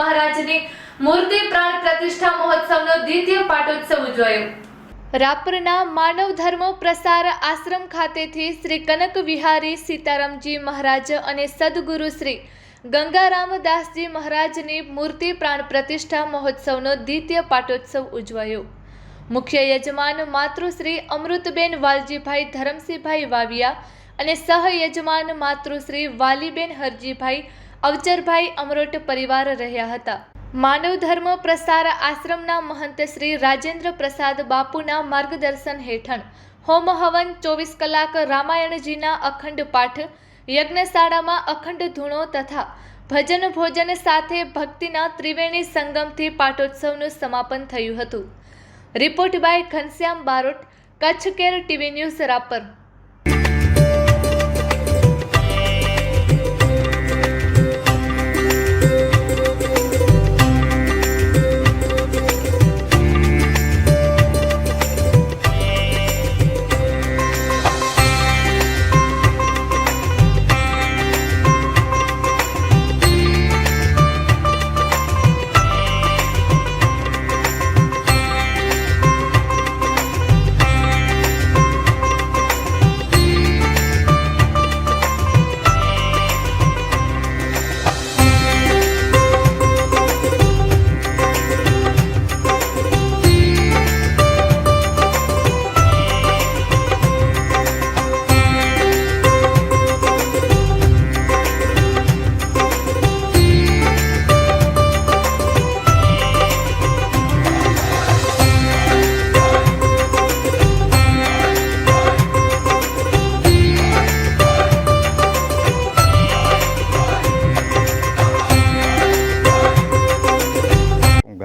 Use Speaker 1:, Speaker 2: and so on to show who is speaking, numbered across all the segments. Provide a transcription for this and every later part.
Speaker 1: મહારાજની મૂર્તિ પ્રાણ પ્રતિષ્ઠા મહોત્સવનો દ્વિતીય પાટોત્સવ ઉજવાયો. રાપરના માનવ ધર્મ પ્રસાર આશ્રમ ખાતેથી શ્રી કનક વિહારી સીતારામજી મહારાજ અને સદગુરુ શ્રી ગંગારામદાસજી મહારાજની મૂર્તિ પ્રાણ પ્રતિષ્ઠા મહોત્સવનો દ્વિતીય પાટોત્સવ ઉજવાયો. મુખ્ય યજમાન માતૃશ્રી અમૃતબેન વાલજીભાઈ ધરમસિંહભાઈ વાવિયા અને સહયજમાન માતૃશ્રી વાલીબેન હરજીભાઈ અવચરભાઈ અમરોટ પરિવાર રહ્યા હતા. માનવ ધર્મ પ્રસાર આશ્રમના મહંત શ્રી રાજેન્દ્ર પ્રસાદ બાપુના માર્ગદર્શન હેઠળ હોમ હવન ચોવીસ કલાક રામાયણજીના અખંડ પાઠ, યજ્ઞશાળામાં અખંડ ધૂણો તથા ભજન ભોજન સાથે ભક્તિના ત્રિવેણી સંગમથી પાટોત્સવનું સમાપન થયું હતું. Report by Ghanshyam Barot Kutch care TV news Rapar.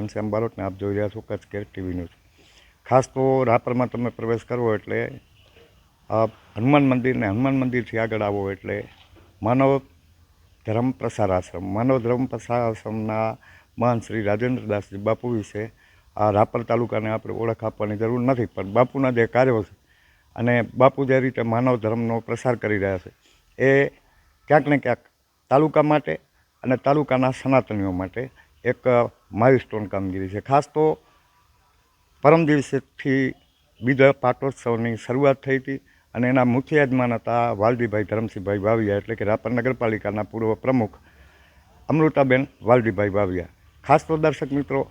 Speaker 2: Ghanshyam બારોટને આપ જોઈ રહ્યા છો કચ્છ કેર ટીવી ન્યૂઝ. ખાસ તો રાપરમાં તમે પ્રવેશ કરો એટલે હનુમાન મંદિરને હનુમાન મંદિરથી આગળ આવો એટલે માનવ ધર્મ પ્રસાર આશ્રમ. માનવ ધર્મ પ્રસાર આશ્રમના મહાન શ્રી રાજેન્દ્રદાસજી બાપુ વિશે આ રાપર તાલુકાને આપણે ઓળખ આપવાની જરૂર નથી, પણ બાપુના જે કાર્યો છે અને બાપુ જે રીતે માનવ ધર્મનો પ્રસાર કરી રહ્યા છે, એ ક્યાંક ને ક્યાંક તાલુકા માટે અને તાલુકાના સનાતનીઓ માટે એક માઇલસ્ટોન કામગીરી છે. ખાસ તો પરમ દિવસેથી બીજા પાટોત્સવની શરૂઆત થઈ હતી અને એના મુખ્ય યજમાન હતા વાલજીભાઈ ધરમસિંહભાઈ વાવિયા એટલે કે રાપર નગરપાલિકાના પૂર્વ પ્રમુખ અમૃતાબેન વાલજીભાઈ વાવિયા. ખાસ તો દર્શક મિત્રો,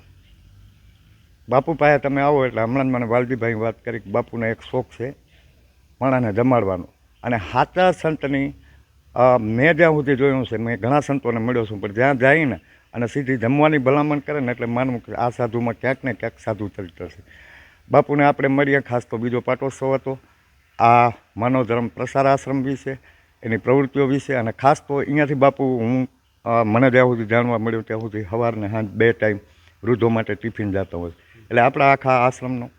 Speaker 2: બાપુ પાસે તમે આવો એટલે હમણાં જ મને વાલજીભાઈ વાત કરી કે બાપુને એક શોખ છે માણાને જમાડવાનો. અને સાચા સંતની મેં જ્યાં સુધી જોયું છે, મેં ઘણા સંતોને મળ્યો છું, પણ જ્યાં જઈને અને સીધી જમવાની ભલામણ કરે ને એટલે માનવું કે આ સાધુમાં ક્યાંક ને ક્યાંક સાધુ ચરિત્ર છે. બાપુને આપણે મળીએ, ખાસ તો બીજો પાટોત્સવ હતો. આ માનવ ધર્મ પ્રસાર આશ્રમ વિશે, એની પ્રવૃત્તિઓ વિશે અને ખાસ તો અહીંયાથી બાપુ હું મને જ્યાં સુધી જાણવા મળ્યું ત્યાં સુધી સવારને સાંજ બે ટાઈમ વૃદ્ધો માટે ટિફિન જતો હોય. એટલે આપણા આખા આશ્રમનો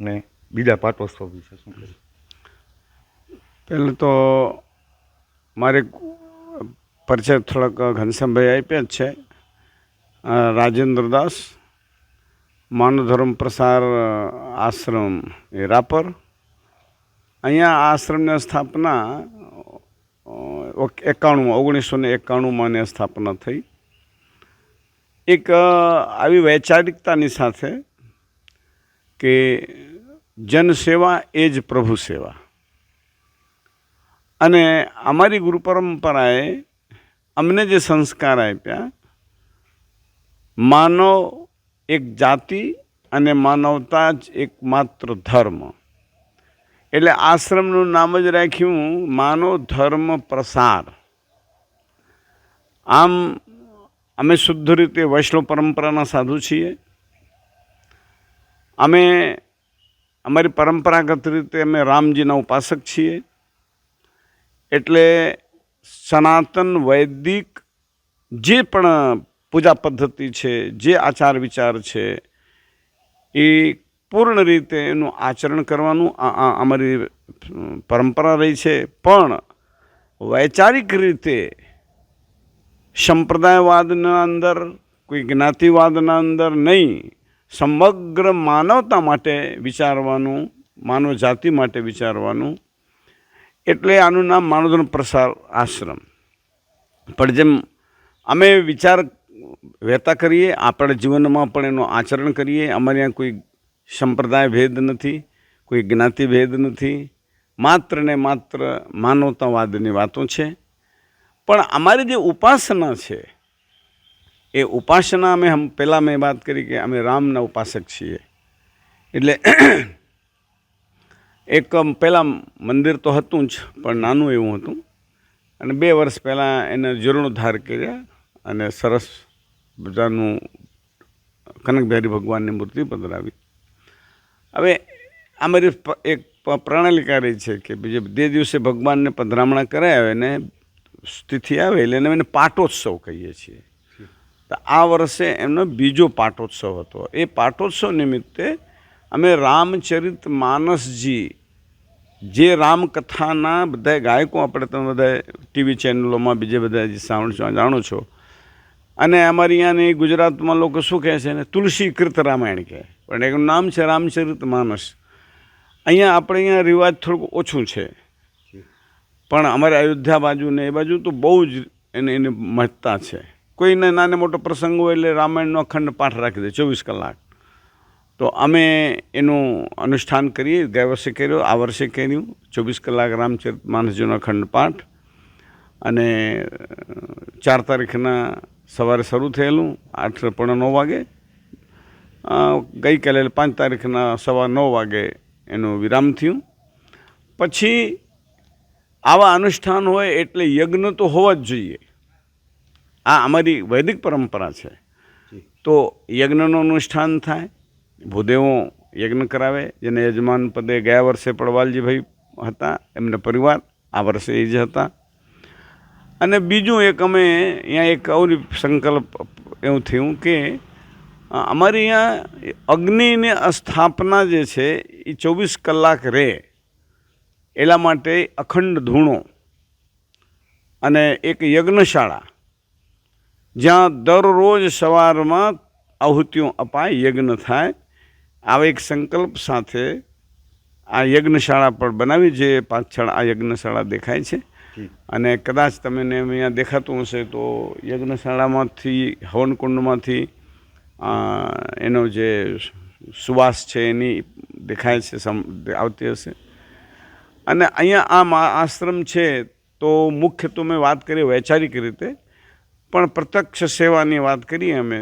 Speaker 2: ને બીજા પાટોત્સવ વિશે શું
Speaker 3: પહેલાં તો મારે પરિચય થોડાક ઘનશ્યામભાઈ આપ્યા જ છે. અ, રાજેન્દ્રદાસ માનવ ધર્મ પ્રસાર આશ્રમ એ રાપર અહીંયા આશ્રમની સ્થાપના એકાણું ઓગણીસો ને એકાણુંમાં એની સ્થાપના થઈ એક આવી વૈચારિકતાની સાથે કે જનસેવા એ જ પ્રભુ સેવા અને અમારી ગુરુ પરંપરાએ અમને જે સંસ્કાર આપ્યા માનવ એક જાતિ અને માનવતા જ એકમાત્ર ધર્મ. એટલે આશ્રમનું નામ જ રાખ્યું માનવ ધર્મ પ્રસાર. આમ અમે શુદ્ધ રીતે વૈષ્ણવ પરંપરાના સાધુ છીએ. અમે અમારી પરંપરાગત રીતે અમે રામજીના ઉપાસક છીએ. એટલે સનાતન વૈદિક જે પણ પૂજા પદ્ધતિ છે, જે આચાર વિચાર છે, એ પૂર્ણ રીતે એનું આચરણ કરવાનું અમારી પરંપરા રહી છે. પણ વૈચારિક રીતે સંપ્રદાયવાદના અંદર, કોઈ જ્ઞાતિવાદના અંદર નહીં, સમગ્ર માનવતા માટે વિચારવાનું, માનવ જાતિ માટે વિચારવાનું, એટલે આનું નામ માનવધન પ્રસાર આશ્રમ. પણ જેમ અમે વિચાર વહેતા કરીએ, આપણા જીવનમાં પણ એનું આચરણ કરીએ. અમારે ત્યાં કોઈ સંપ્રદાય ભેદ નથી, કોઈ જ્ઞાતિ ભેદ નથી. માત્ર ને માત્ર માનવતાવાદની વાતો છે. પણ અમારી જે ઉપાસના છે, એ ઉપાસના અમે હમ, પહેલાં મેં વાત કરી કે અમે રામના ઉપાસક છીએ. એટલે એક પહેલાં મંદિર તો હતું જ, પણ નાનું એવું હતું. અને બે વર્ષ પહેલાં એને જીર્ણોદ્ધાર કર્યા અને સરસ બધાનું કનકબિહારી ભગવાનની મૂર્તિ પધરાવી. હવે આ મારી એક પ્રણાલિકા રહી છે કે બીજે બે દિવસે ભગવાનને પધરામણા કરાય એને તિથિ આવે એટલે એને પાટોત્સવ કહીએ છીએ. તો આ વર્ષે એમનો બીજો પાટોત્સવ હતો. એ પાટોત્સવ નિમિત્તે અમે રામચરિત માનસજી, જે રામકથાના બધા ગાયકો, આપણે તમે બધા ટીવી ચેનલોમાં બીજે બધા જે છો, જાણો છો અને અમારી અહીંયાની ગુજરાતમાં લોકો શું કહે છે ને તુલસી કૃત રામાયણ કહે. પણ એનું નામ છે રામચરિત માનસ. અહીંયા આપણે અહીંયા રિવાજ થોડુંક ઓછું છે. પણ અમારે અયોધ્યા બાજુ ને એ બાજુ તો બહુ જ એને એની મહત્તા છે. કોઈને નાને મોટો પ્રસંગ હોય એટલે રામાયણનો અખંડ પાઠ રાખી દે, ચોવીસ કલાક. તો અમે એનું અનુષ્ઠાન કરીએ, ગયા વર્ષે કર્યો, આ વર્ષે કર્યું. ચોવીસ કલાક રામચરિત માનસજીનો અખંડ પાઠ. અને ચાર તારીખના સવારે શરૂ થયેલું આઠ પોણા નવ વાગે. ગઈકાલે પાંચ તારીખના સવા નવ વાગે એનું વિરામ થયું. પછી આવા અનુષ્ઠાન હોય એટલે યજ્ઞ તો હોવા જ જોઈએ. આ અમારી વૈદિક પરંપરા છે. તો યજ્ઞનું અનુષ્ઠાન થાય ભૂદેવો યજ્ઞ કરાવે જેને યજમાન પદે ગયા વર્ષે પડવાલજીભાઈ હતા એમના પરિવાર આ વર્ષે એ જ હતા. અને બીજું એક અમે અહીંયા એક અવરી સંકલ્પ એવું થયું કે અમારી અહીંયા અગ્નિની સ્થાપના જે છે એ ચોવીસ કલાક રહે એટલા માટે અખંડ ધૂણો અને એક યજ્ઞશાળા, જ્યાં દરરોજ સવારમાં આહુતિઓ અપાય, યજ્ઞ થાય. આવા એક સંકલ્પ સાથે આ યજ્ઞશાળા પણ બનાવી, જે પાછળ આ યજ્ઞશાળા દેખાય છે. અને કદાચ તમને અહીંયા દેખાતું હશે તો યજ્ઞશાળામાંથી, હવનકુંડમાંથી એનો જે સુવાસ છે એની દેખાય છે આવતી હશે. અને અહીંયા આ આશ્રમ છે તો મુખ્ય તો મેં વાત કરી વૈચારિક રીતે, પણ પ્રત્યક્ષ સેવાની વાત કરીએ અમે,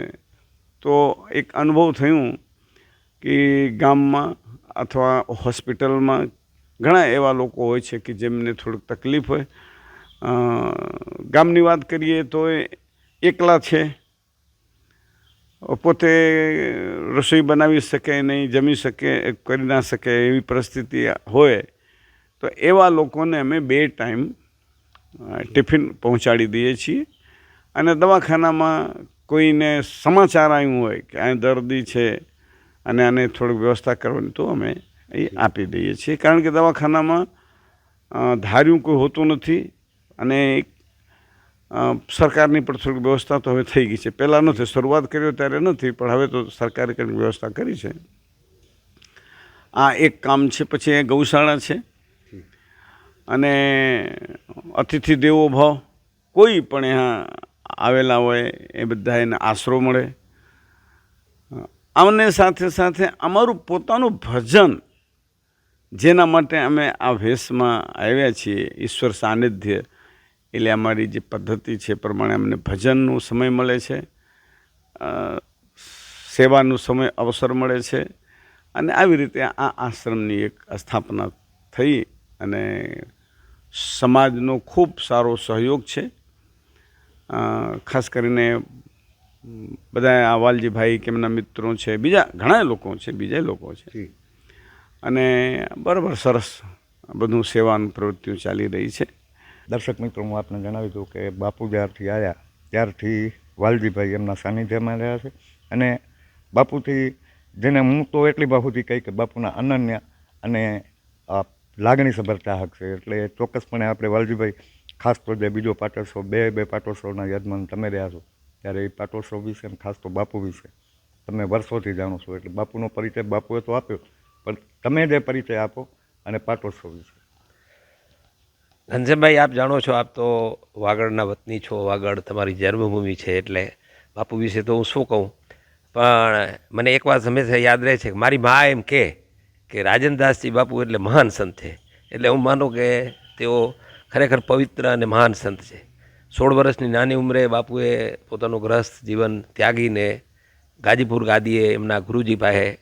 Speaker 3: તો એક અનુભવ થયું કે ગામમાં અથવા હોસ્પિટલમાં ઘણા એવા લોકો હોય છે કે જેમને થોડીક તકલીફ હોય. ગામની વાત કરીએ તો એ એકલા છે. પોતે રસોઈ બનાવી શકે નહીં, જમી શકે કરી ના શકે એવી પરિસ્થિતિ હોય તો એવા લોકોને અમે બે ટાઈમ ટિફિન પહોંચાડી દઈએ છીએ. અને દવાખાનામાં કોઈને સમાચાર આવ્યું હોય કે આ દર્દી છે અને આને થોડીક વ્યવસ્થા કરવાની તો અમે એ આપી દઈએ છીએ. કારણ કે દવાખાનામાં ધાર્યું કોઈ હોતું નથી અને સરકારની પણ થોડીક વ્યવસ્થા તો હવે થઈ ગઈ છે. પહેલાં નથી, શરૂઆત કર્યો ત્યારે નથી, પણ હવે તો સરકારે કંઈક વ્યવસ્થા કરી છે. આ એક કામ છે, પછી ગૌશાળા છે. અને અતિથિ દેવો ભાવ, કોઈ પણ અહીંયા આવેલા હોય એ બધા એને આશરો મળે. આમને સાથે સાથે અમારું પોતાનું ભજન જેના માટે અમે આ વેશમાં આવ્યા છીએ ઈશ્વર સાનિધ્ય. એટલે અમારી જે પદ્ધતિ છે પ્રમાણે અમને ભજનનો સમય મળે છે સેવાનું સમય અવસર મળે છે અને આવી રીતે આ આશ્રમની એક સ્થાપના થઈ અને સમાજનો ખૂબ સારો સહયોગ છે. ખાસ કરીને બધા આ વાલજીભાઈ કે એમના મિત્રો છે, બીજા ઘણા લોકો છે, બીજા લોકો છે. અને બરાબર સરસ બધું સેવાનું પ્રવૃત્તિઓ ચાલી રહી છે.
Speaker 2: દર્શક મિત્રો, હું આપને જણાવી દઉં કે બાપુ જ્યારથી આવ્યા, ત્યારથી વાલજીભાઈ એમના સાનિધ્યમાં રહ્યા છે અને બાપુથી જેને હું તો એટલી બાપુથી કહી કે બાપુના અનન્ય અને લાગણી લાગણીસભર ચાહક છે. એટલે ચોક્કસપણે આપણે વાલજીભાઈ, ખાસ તો જે બીજો પાટોત્સવ, બે બે પાટોત્સવના યજમાન તમે રહ્યા છો, ત્યારે એ પાટોત્સવ વિશે ખાસ તો બાપુ વિશે તમે વર્ષોથી જાણો છો. એટલે બાપુનો પરિચય બાપુએ તો આપ્યો. પણ તમે જે પરિચય આપો અને પાટોત્સવ વિશે.
Speaker 4: ઘનશ્યામભાઈ, આપ જાણો છો, આપ તો વાગડના વતની છો. વાગડ તમારી જન્મભૂમિ છે એટલે બાપુ વિશે તો હું શું કહું? પણ મને એક વાત હંમેશા યાદ રહે છે કે મારી મા એમ કહે કે રાજનદાસજી બાપુ એટલે મહાન સંત છે. એટલે હું માનું કે તેઓ ખરેખર પવિત્ર અને મહાન સંત છે. સોળ વર્ષની નાની ઉંમરે બાપુએ પોતાનું ગ્રસ્ત જીવન ત્યાગીને ગાજીપુર ગાદીએ એમના ગુરુજી પાસે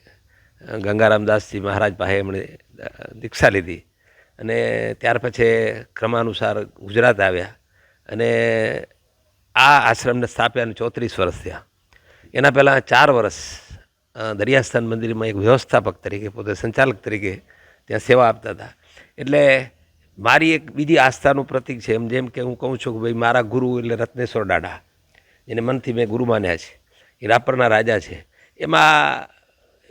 Speaker 4: ગંગારામદાસજી મહારાજ પાસે એમણે દીક્ષા લીધી. અને ત્યાર પછી ક્રમાનુસાર ગુજરાત આવ્યા. અને આ આશ્રમને સ્થાપ્યાને ચોત્રીસ વર્ષ થયા. એના પહેલાં ચાર વર્ષ દરિયાસ્થાન મંદિરમાં એક વ્યવસ્થાપક તરીકે, પોતે સંચાલક તરીકે ત્યાં સેવા આપતા હતા. એટલે મારી એક બીજી આસ્થાનું પ્રતીક છે એમ જેમ કે હું કહું છું કે ભાઈ મારા ગુરુ એટલે રત્નેશ્વર દાડા એને મનથી મેં ગુરુ માન્યા છે. એ રાપરના રાજા છે. એમાં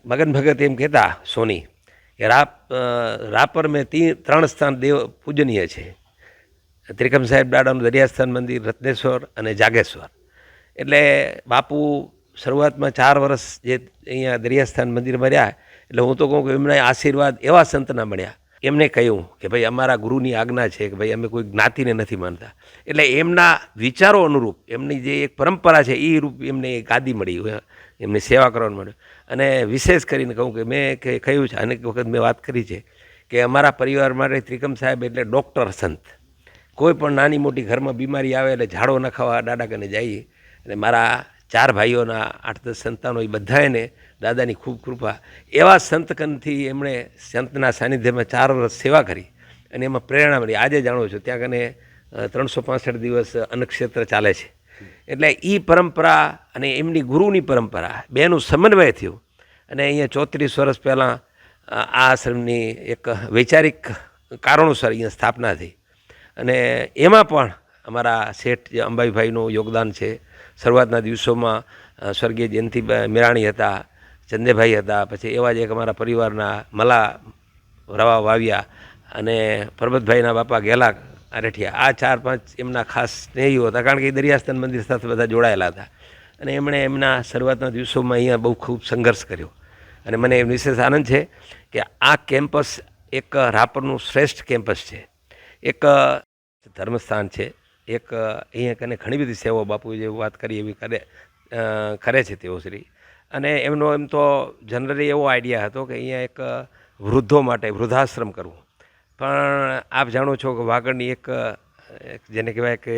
Speaker 4: મગન ભગત એમ કહેતા, સોની કે રાપ રાપર મેં તી, ત્રણ સ્થાન દેવ, પૂજનીય છે. ત્રિકમ સાહેબ દાદાનું દરિયાસ્થાન મંદિર, રત્નેશ્વર અને જાગેશ્વર. એટલે બાપુ શરૂઆતમાં ચાર વર્ષ જે અહીંયા દરિયાસ્થાન મંદિરમાં રહ્યા, એટલે હું તો કહું કે એમના આશીર્વાદ એવા સંતના મળ્યા. એમને કહ્યું કે ભાઈ અમારા ગુરુની આજ્ઞા છે કે ભાઈ અમે કોઈ જ્ઞાતિને નથી માનતા. એટલે એમના વિચારો અનુરૂપ, એમની જે એક પરંપરા છે એ રૂપ એમને ગાદી મળી એમને સેવા કરવાનું મળ્યું અને વિશેષ કરીને કહું કે મેં કે કહ્યું છે, અનેક વખત મેં વાત કરી છે કે અમારા પરિવાર માટે ત્રિકમ સાહેબ એટલે ડૉક્ટર સંત. કોઈ પણ નાની મોટી ઘરમાં બીમારી આવે એટલે ઝાડો નખાવા દાડા કને જઈએ. અને મારા ચાર ભાઈઓના આઠ દસ સંતાનો એ બધાને દાદાની ખૂબ કૃપા. એવા સંતકનથી એમણે સંતના સાનિધ્યમાં ચાર વર્ષ સેવા કરી અને એમાં પ્રેરણા મળી. આજે જાણો છો, ત્યાં કને ત્રણસો પાસઠ દિવસ અન્નક્ષેત્ર ચાલે છે. એટલે એ પરંપરા અને એમની ગુરુની પરંપરા બેનું સમન્વય થયું અને અહીંયા ચોત્રીસ વર્ષ પહેલાં આ આશ્રમની એક વૈચારિક કારણોસર અહીંયા સ્થાપના થઈ. અને એમાં પણ અમારા શેઠ જે અંબાઈભાઈનું યોગદાન છે. શરૂઆતના દિવસોમાં સ્વર્ગીય જયંતિભાઈ મિરાણી હતા. ચંદેભાઈ હતા. પછી એવા જ એક અમારા પરિવારના મલા રવા વાવ્યા અને પરબતભાઈના બાપા ગેલા અરેઠિયા. આ ચાર પાંચ એમના ખાસ સ્નેહીઓ હતા, કારણ કે દરિયાસ્થાન મંદિર સાથે બધા જોડાયેલા હતા. અને એમણે એમના શરૂઆતના દિવસોમાં અહીંયા બહુ ખૂબ સંઘર્ષ કર્યો. અને મને એમ વિશેષ આનંદ છે કે આ કેમ્પસ એક રાપરનું શ્રેષ્ઠ કેમ્પસ છે. એક ધર્મસ્થાન છે. એક અહીંયા કને ઘણી બધી સેવાઓ બાપુ જે વાત કરી એવી કરે કરે છે તેઓ શ્રી. અને એમનો એમ તો જનરલી એવો આઈડિયા હતો કે અહીંયા એક વૃદ્ધો માટે વૃદ્ધાશ્રમ કરવું. પણ આપ જાણો છો કે વાગડની એક જેને કહેવાય કે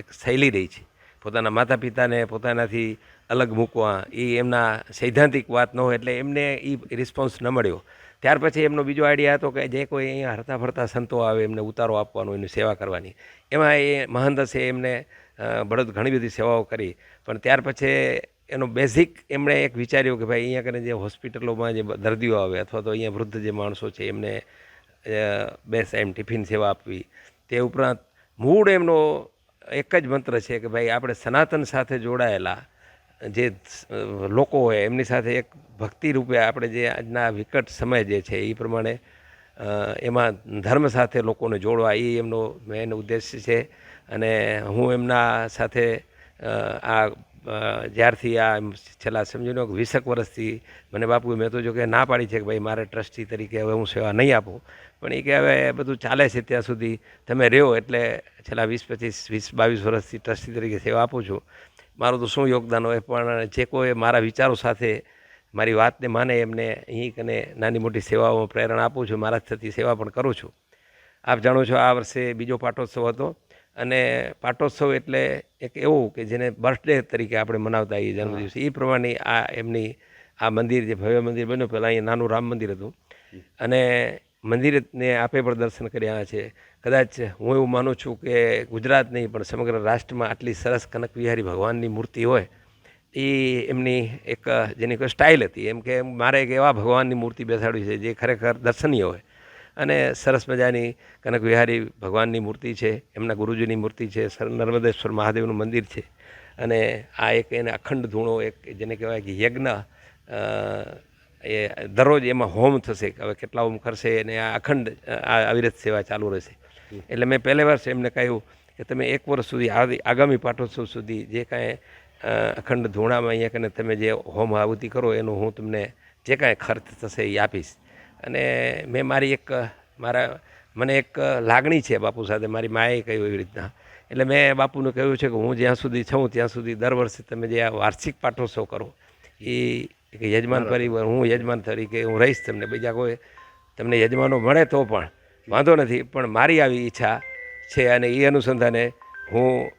Speaker 4: એક શૈલી રહી છે. પોતાના માતા પિતાને પોતાનાથી અલગ મૂકવા એ એમના સૈદ્ધાંતિક વાત ન હોય એટલે એમને એ રિસ્પોન્સ ન મળ્યો. ત્યાર પછી એમનો બીજો આઈડિયા હતો કે જે કોઈ અહીંયા હરતા ફરતા સંતો આવે, એમને ઉતારો આપવાનો, એની સેવા કરવાની. એમાં એ મહંતસે એમને બળદ ઘણી બધી સેવાઓ કરી. પણ ત્યાર પછી એનો બેઝિક એમણે એક વિચાર્યું કે ભાઈ અહીંયા કરીને જે હોસ્પિટલોમાં જે દર્દીઓ આવે અથવા તો અહીંયા વૃદ્ધ જે માણસો છે, એમને બેસ ટાઈમ ટિફિન સેવા આપવી. તે ઉપરાંત મૂળ એમનો એક જ મંત્ર છે કે ભાઈ આપણે સનાતન સાથે જોડાયેલા જે લોકો હોય, એમની સાથે એક ભક્તિ રૂપે આપણે જે આજના વિકટ સમય જે છે એ પ્રમાણે એમાં ધર્મ સાથે લોકોને જોડવા, એ એમનો મેન ઉદ્દેશ છે. અને હું એમના સાથે આ જ્યારથી આ છેલ્લા સમજી લો વીસેક વર્ષથી મને બાપુ મેં તો જો કે ના પાડી છે કે ભાઈ મારે ટ્રસ્ટી તરીકે હવે હું સેવા નહીં આપું. પણ એ કે હવે બધું ચાલે છે ત્યાં સુધી. તમે રહ્યો એટલે છેલ્લા વીસ, પચીસ, વીસ, બાવીસ વર્ષથી ટ્રસ્ટી તરીકે સેવા આપું છું. મારું તો શું યોગદાન હોય? પણ જે કોઈ મારા વિચારો સાથે મારી વાતને માને એમને અહીં કને નાની મોટી સેવાઓમાં પ્રેરણા આપું છું. મારા થતી સેવા પણ કરું છું. આપ જાણો છો આ વર્ષે બીજો પાટોત્સવ હતો. અને પાટોત્સવ એટલે એક એવું કે જેને બર્થડે તરીકે આપણે મનાવતા હોઈએ જન્મદિવસ એ પ્રમાણે આ એમની આ મંદિર જે ભવ્ય મંદિર બન્યું પહેલાં અહીંયા નાનું રામ મંદિર હતું. અને મંદિરને આપે પણ દર્શન કર્યા છે. કદાચ હું એવું માનું છું કે ગુજરાત નહીં, પણ સમગ્ર રાષ્ટ્રમાં આટલી સરસ કનક વિહારી ભગવાનની મૂર્તિ હોય એ એમની એક, જેની કોઈ સ્ટાઇલ હતી. એમ કે મારે એક એવા ભગવાનની મૂર્તિ બેસાડવી છે જે ખરેખર દર્શનીય હોય. અને સરસ મજાની કનક વિહારી ભગવાનની મૂર્તિ છે, એમના ગુરુજીની મૂર્તિ છે, સર નર્મદેશ્વર મહાદેવનું મંદિર છે. અને આ એક એને અખંડ ધૂણો એક જેને કહેવાય કે યજ્ઞ એ દરરોજ એમાં હોમ થશે હવે કેટલા હોમ કરશે અને આ અખંડ, આ અવિરત સેવા ચાલુ રહેશે. એટલે મેં પહેલે વર્ષે એમને કહ્યું કે તમે એક વર્ષ સુધી આગામી પાઠોત્સવ સુધી જે કાંઈ અખંડ ધૂણામાં અહીંયા કને તમે જે હોમ આહુતિ કરો, એનું હું તમને જે કાંઈ ખર્ચ થશે એ આપીશ. અને મેં મારી એક મારા મને એક લાગણી છે બાપુ સાથે મારી માએ કહ્યું એવી રીતના. એટલે મેં બાપુને કહ્યું છે કે હું જ્યાં સુધી છું ત્યાં સુધી દર વર્ષે તમે જે આ વાર્ષિક પાઠોત્સવ કરો એ યજમાન પરિવાર હું યજમાન તરીકે હું રહીશ તમને. બીજા કોઈ તમને યજમાનો મળે તો પણ વાંધો નથી પણ મારી આવી ઈચ્છા છે અને એ અનુસંધાને હું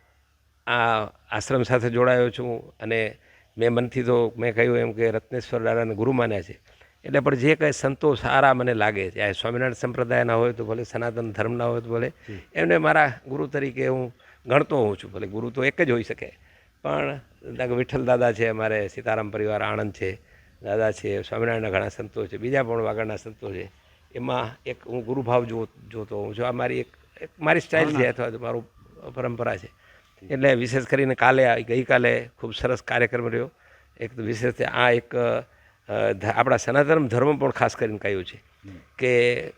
Speaker 4: આ આશ્રમ સાથે જોડાયો છું. અને મેં મનથી તો મેં કહ્યું એમ કે રત્નેશ્વર દાદાને ગુરુ માન્યા છે. એટલે પણ જે કંઈ સંતો સારા મને લાગે ચાહે સ્વામિનારાયણ સંપ્રદાયના હોય તો ભલે સનાતન ધર્મના હોય તો ભલે એમને મારા ગુરુ તરીકે હું ગણતો હોઉં છું ભલે ગુરુ તો એક જ હોઈ શકે. પણ વિઠ્ઠલ દાદા છે અમારે સીતારામ પરિવાર આણંદ છે દાદા છે સ્વામિનારાયણના ઘણા સંતો છે બીજા પણ વાગડના સંતો છે. એમાં એક હું ગુરુભાવ જો જોતો હોઉં છું. આ મારી એક મારી સ્ટાઇલ છે અથવા તો મારું પરંપરા છે. એટલે વિશેષ કરીને કાલે આ ગઈકાલે ખૂબ સરસ કાર્યક્રમ રહ્યો. એક તો વિશેષ આ એક આપણા સનાતન ધર્મ પણ ખાસ કરીને કહ્યું છે કે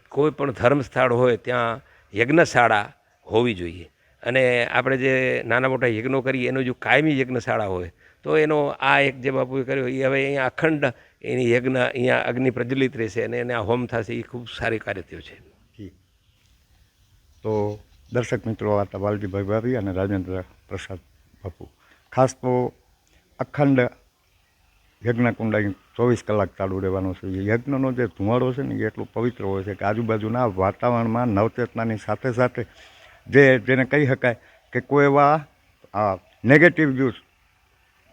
Speaker 4: કોઈ પણ ધર્મ સ્થળ હોય ત્યાં યજ્ઞશાળા હોવી જોઈએ. અને આપણે જે નાના મોટા યજ્ઞો કરીએ, એનો જો કાયમી યજ્ઞશાળા હોય, તો એનો આ એક જે બાપુએ કર્યો એ હવે અહીંયા અખંડ એની યજ્ઞ અહીંયા અગ્નિ પ્રજ્વલિત રહેશે અને એને હોમ થશે એ ખૂબ સારી કાર્ય થયું છે
Speaker 2: તો દર્શક મિત્રો, આ તવાલજીભાઈ ભાભી અને રાજેન્દ્ર પ્રસાદ બાપુ. ખાસ તો અખંડ યજ્ઞકુંડ અહીં ચોવીસ કલાક ચાલુ રહેવાનો છે. યજ્ઞનો જે ધુમાડો છે ને, એ એટલું પવિત્ર હોય છે કે આજુબાજુના વાતાવરણમાં નવચેતનાની સાથે સાથે જે જેને કહી શકાય કે કોઈ એવા નેગેટિવ વ્યૂઝ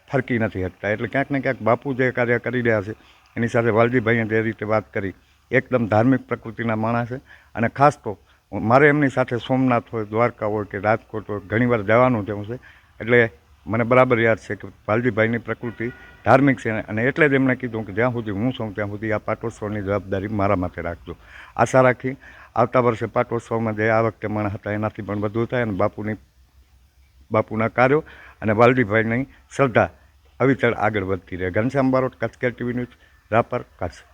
Speaker 2: ફરકી નથી શકતા. એટલે ક્યાંક ને ક્યાંક બાપુ જે કાર્ય કરી રહ્યા છે, એની સાથે વાલજીભાઈએ જે રીતે વાત કરી, એકદમ ધાર્મિક પ્રકૃતિના માણસ છે. અને ખાસ તો મારે એમની સાથે સોમનાથ હોય, દ્વારકા હોય કે રાજકોટ હોય, ઘણીવાર જવાનું થયું છે. એટલે મને બરાબર યાદ છે કે વાલજીભાઈની પ્રકૃતિ ધાર્મિક છે અને એટલે જ એમણે કીધું કે જ્યાં સુધી હું છું ત્યાં સુધી આ પાટોત્સવની જવાબદારી મારા માથે રાખજો. આશા રાખી આવતા વર્ષે પાટોત્સવમાં જે આ વખતે માણસ હતા એનાથી પણ વધુ થાય અને બાપુની બાપુના કાર્યો અને વાલજીભાઈની શ્રદ્ધા અવિચળ આગળ વધતી રહે. Ghanshyam Barot Kutch care TV news, Rapar Kutch